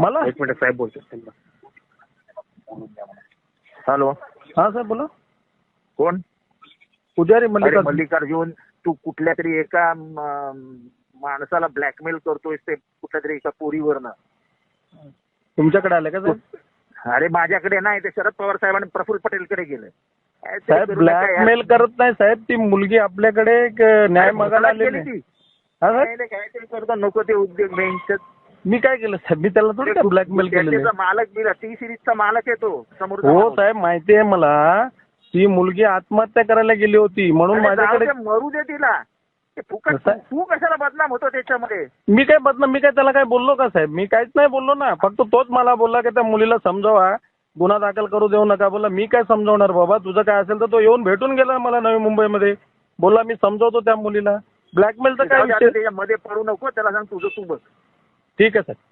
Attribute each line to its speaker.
Speaker 1: मला?
Speaker 2: एक मिनिट साहेब बोलतो हॅलो.
Speaker 1: हा साहेब बोला.
Speaker 2: कोण?
Speaker 1: पुजारी मल्लिका
Speaker 2: मल्लिकार्जुन. तू कुठल्या तरी एका माणसाला ब्लॅकमेल करतोय ते कुठल्या तरी एका पोरीवरनं.
Speaker 1: तुमच्याकडे आले का साहेब?
Speaker 2: अरे माझ्याकडे नाही ते शरद पवार साहेबांनी प्रफुल्ल पटेलकडे गेलं.
Speaker 1: साहेब. ब्लॅकमेल करत नाही साहेब. ती मुलगी आपल्याकडे न्याय मागायला आलेली.
Speaker 2: ती.
Speaker 1: साहेब?
Speaker 2: काहीतरी करतो नको ते उद्योग बेंच
Speaker 1: मी काय केलं? साहेब मी त्याला थोडी काय ब्लॅकमेल आहे.
Speaker 2: मालक बिला टी सिरीजचा मालक आहे तो समोर
Speaker 1: हो साहेब माहिती आहे मला ती मुलगी आत्महत्या करायला गेली होती म्हणून माझ्याकडे
Speaker 2: मरू दे तिला. ते फुकट कशाला बदनाम होतो त्याच्यामध्ये?
Speaker 1: मी काय बदनाम मी काय त्याला काय बोललो का साहेब? मी काहीच नाही बोललो ना फक्त तोच मला बोलला की त्या मुलीला समजावा गुन्हा दाखल करू देऊ नका बोला मी काय समजावणार बाबा? तुझं काय असेल तर तो येऊन भेटून गेला मला नवी मुंबईमध्ये. बोलला मी समजावतो त्या मुलीला. काय
Speaker 2: दे, आता
Speaker 1: विषय?
Speaker 2: त्याच्यामध्ये पडू नको त्याला सांग तुझं तू बघ.
Speaker 1: ठीक आहे सर.